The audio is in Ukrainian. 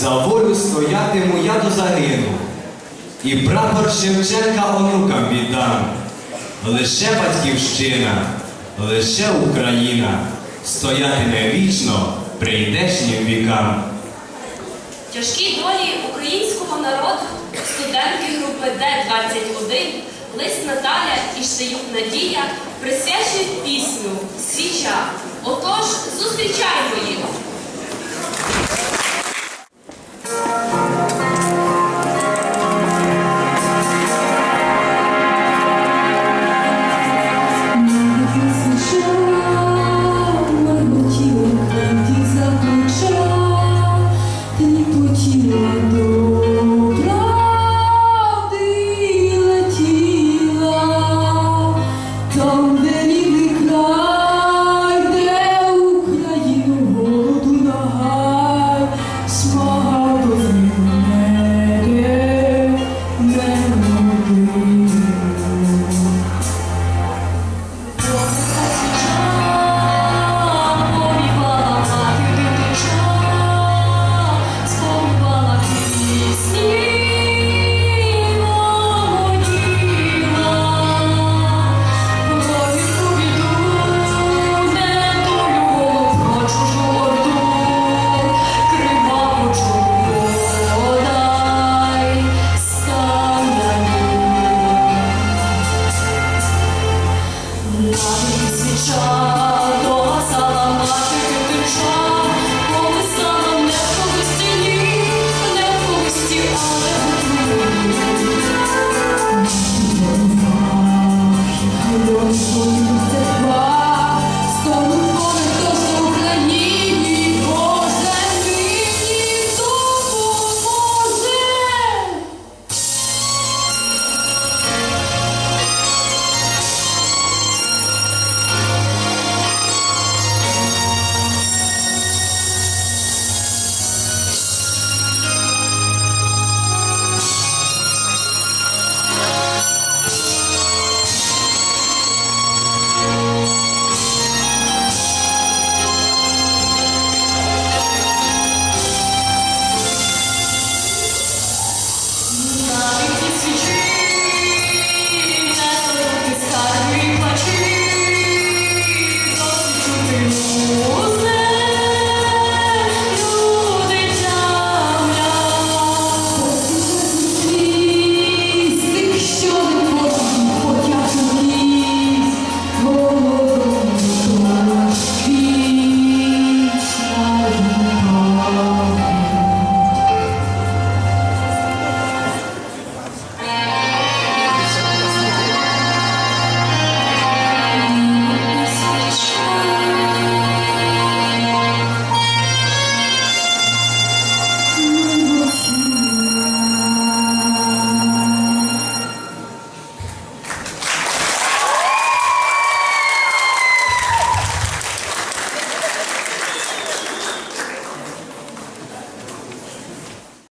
За волю стоятиму я до загину, і прапор Шевченка онукам віддам. Лише батьківщина, лише Україна стоятиме вічно прийдешнім вікам. Тяжкі долі українського народу, студентки групи Д-21, Лист Наталя і Штаюк Надія присвячують пісню Свіча. Отож, зустрічаймо їх! Навіть свіча see you.